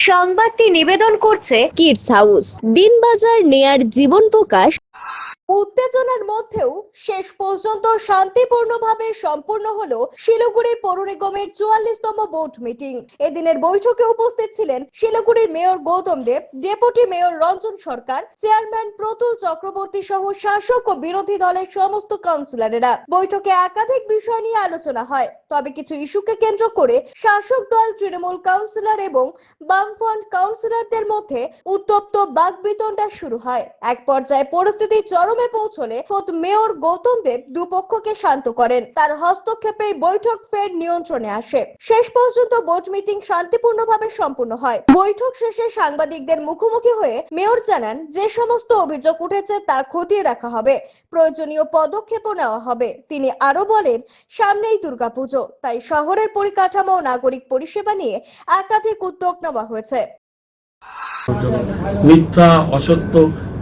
সংবাদটি নিবেদন করছে kids house. Dinbazar near Jiban প্রকাশ। উত্তেজনার মধ্যেও শেষ পর্যন্ত শান্তিপূর্ণভাবে সম্পূর্ণ হলো শিলিগুড়ি পৌর নিগমের চুয়াল্লিশতম বোর্ড মিটিং। এদিনের বৈঠকে উপস্থিত ছিলেন শিলিগুড়ির mayor Goutam Deb, deputy mayor Ranjan Sarkar, chairman Pratul Chakraborty সহ শাসক ও বিরোধী দলের সমস্ত কাউন্সিলরেরা। বৈঠকে একাধিক বিষয় নিয়ে আলোচনা হয়। তবে কিছু ইস্যুকে কেন্দ্র করে শাসক দল, তৃণমূল কাউন্সিলর এবং বামফ্রন্ট কাউন্সিলরদের মধ্যে উত্তপ্ত বাগবিতণ্ডা শুরু হয়। এক পর্যায়ে পরিস্থিতি চরমে পৌঁছলে খোদ মেয়র গৌতম দেব দুপক্ষকে শান্ত করেন। তার হস্তক্ষেপে বৈঠক ফের নিয়ন্ত্রণে আসে। শেষ পর্যন্ত বোর্ড মিটিং শান্তিপূর্ণভাবে সম্পূর্ণ হয়। বৈঠক শেষে সাংবাদিকদের মুখোমুখি হয়ে মেয়র জানান, যে সমস্ত অভিযোগ উঠেছে তা খতিয়ে দেখা হবে। প্রয়োজনীয় পদক্ষেপও নেওয়া হবে। তিনি আরও বলেন, সামনেই দুর্গাপুজো, তাই শহরের পরিকাঠামো ও নাগরিক পরিষেবা নিয়ে একাধিক উদ্যোগ নেওয়া হয়েছে। মিথ্যা, অসত্য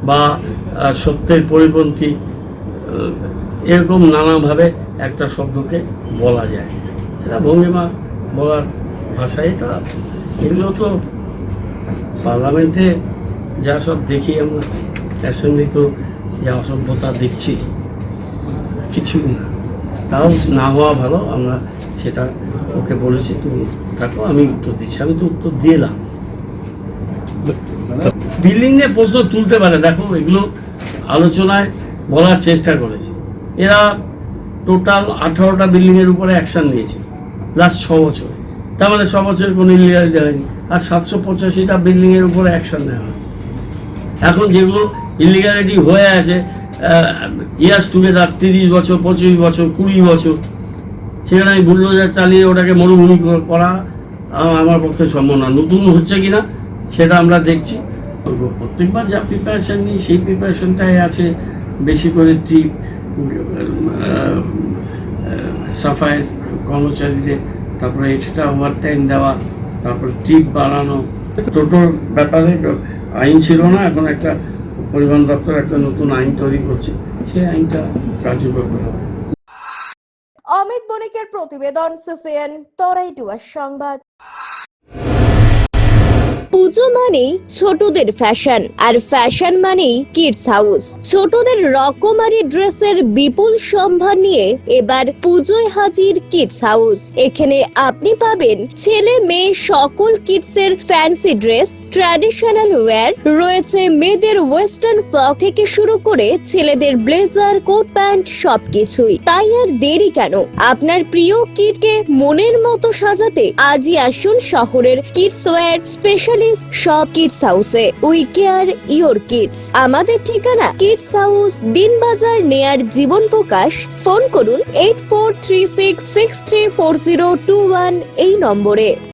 বা সত্যের পরিপন্থী এরকম নানাভাবে একটা শব্দকে বলা যায়। সেটা ভঙ্গিমা বলার ভাষাই তো এগুলো তো পার্লামেন্টে যা সব দেখি আমরা অ্যাসেম্বলি তো যা অসভ্যতা দেখছি কিছু না। তাও না হওয়া ভালো আমরা সেটা ওকে বলেছি তুমি থাকো আমি উত্তর দিচ্ছি। আমি তো উত্তর দিলাম। বিল্ডিং নিয়ে প্রশ্ন তুলতে পারে। দেখো এগুলো আলোচনায় বলার চেষ্টা করেছে। এরা টোটাল আঠারোটা বিল্ডিংয়ের উপরে অ্যাকশন নিয়েছে লাস্ট ছ বছরে। তার মানে ছ বছরের কোনো ইলিগালিটি হয়নি আর সাতশো পঁচাশিটা বিল্ডিংয়ের উপরে অ্যাকশন নেওয়া হয়েছে। এখন যেগুলো ইলিগালিটি হয়ে আছে ইয়ার্স টুগেদার তিরিশ বছর, পঁচিশ বছর, কুড়ি বছর, সেখানে আমি বুল্ডোজার চালিয়ে ওটাকে মরুভূমি করা আমার পক্ষে সম্ভব না। নতুন হচ্ছে কিনা সেটা আমরা দেখছি। প্রত্যেকবার যা প্রিপারেশন নিই, সেই প্রিপারেশনটাই আছে। বেশি করে ট্রিপ সাফাইয়ের কর্মচারীদের, তারপরে এক্সট্রা ওভার টাইম দেওয়া, তারপরে ট্রিপ বাড়ানো। টোটোর ব্যাপারে আইন ছিল না, এখন একটা পরিবহন দপ্তর একটা নতুন আইন তৈরি করছে, সেই আইনটা কার্যকর করা অমিত বণিকের প্রতিবেদন সিসিএন তরাইটুয়ার সংবাদ। পুজো মানেই ছোটদের ফ্যাশন আর ফ্যাশন মানেই কিডস হাউস ছোটদের রকমারি ড্রেসের বিপুল সম্ভার নিয়ে এবার পুজোয় হাজির কিডস হাউস এখানে আপনি পাবেন ছেলে মেয়ে সকল কিডসের ফ্যান্সি ড্রেস ট্র্যাডিশনাল ওয়্যার রয়েছে মেয়েদের ওয়েস্টার্ন ফ্রক থেকে শুরু করে ছেলেদের ব্লেজার, কোট প্যান্ট, সবকিছুই। তাই আর দেরি কেন? আপনার প্রিয় কিডকে মনের মতো সাজাতে আজই আসুন শহরের কিডস ওয়্যার স্পেশালিস্ট সব কিডস হাউসে। We care your kids. আমাদের ঠিকানা kids house, Dinbazar near Jiban Prakash. Phone করুন eight four three six six three four zero two one এই নম্বরে।